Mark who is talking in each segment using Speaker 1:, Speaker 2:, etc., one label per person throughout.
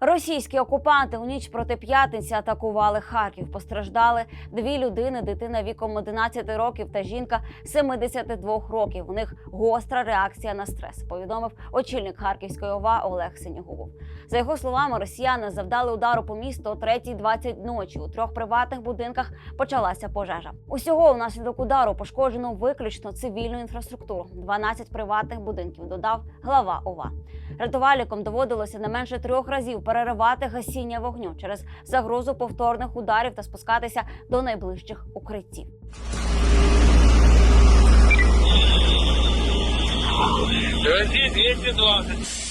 Speaker 1: Російські окупанти у ніч проти п'ятниці атакували Харків. Постраждали дві людини: дитина віком 11 років та жінка 72 років. У них гостра реакція на стрес. Повідомив очільник Харківської ОВА Олег Синігубов. За його словами, росіяни завдали удару по місту о 3.20 ночі. У трьох приватних будинках почалася пожежа. Усього унаслідок удару пошкоджено виключно цивільну інфраструктуру. 12 приватних будинків додав глава ОВА. Рятувальникам доводилося не менше трьох разів переривати гасіння вогню через загрозу повторних ударів та спускатися до найближчих укриттів.
Speaker 2: Дорогі 220.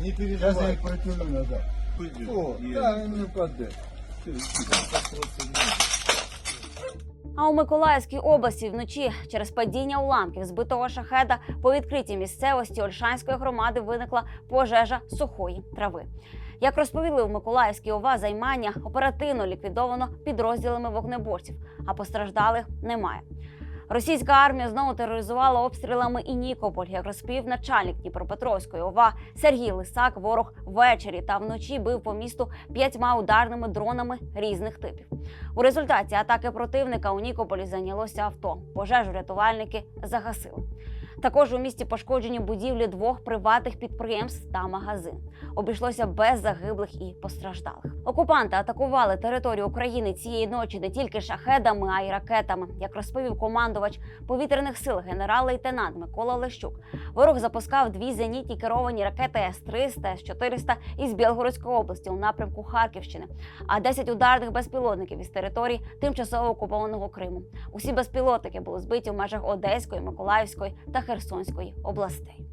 Speaker 3: Не. Сейчас я их протяну назад. О, да, не упадет.
Speaker 1: А у Миколаївській області вночі через падіння уламків збитого шахеда по відкритій місцевості Ольшанської громади виникла пожежа сухої трави. Як розповіли у Миколаївській ОВА, займання оперативно ліквідовано підрозділами вогнеборців, а постраждалих немає. Російська армія знову тероризувала обстрілами і Нікополь, як розповів начальник Дніпропетровської ОВА Сергій Лисак. Ворог ввечері та вночі бив по місту п'ятьма ударними дронами різних типів. У результаті атаки противника у Нікополі зайнялося авто. Пожежу рятувальники загасили. Також у місті пошкоджені будівлі двох приватних підприємств та магазин. Обійшлося без загиблих і постраждалих. Окупанти атакували територію України цієї ночі не тільки шахедами, а й ракетами. Як розповів командувач повітряних сил генерал-лейтенант Микола Лещук, ворог запускав дві зенітні керовані ракети С-300, С-400 із Білгородської області у напрямку Харківщини, а 10 ударних безпілотників із території тимчасово окупованого Криму. Усі безпілотники були збиті в межах Одеської, Миколаївської та Херсонської областей.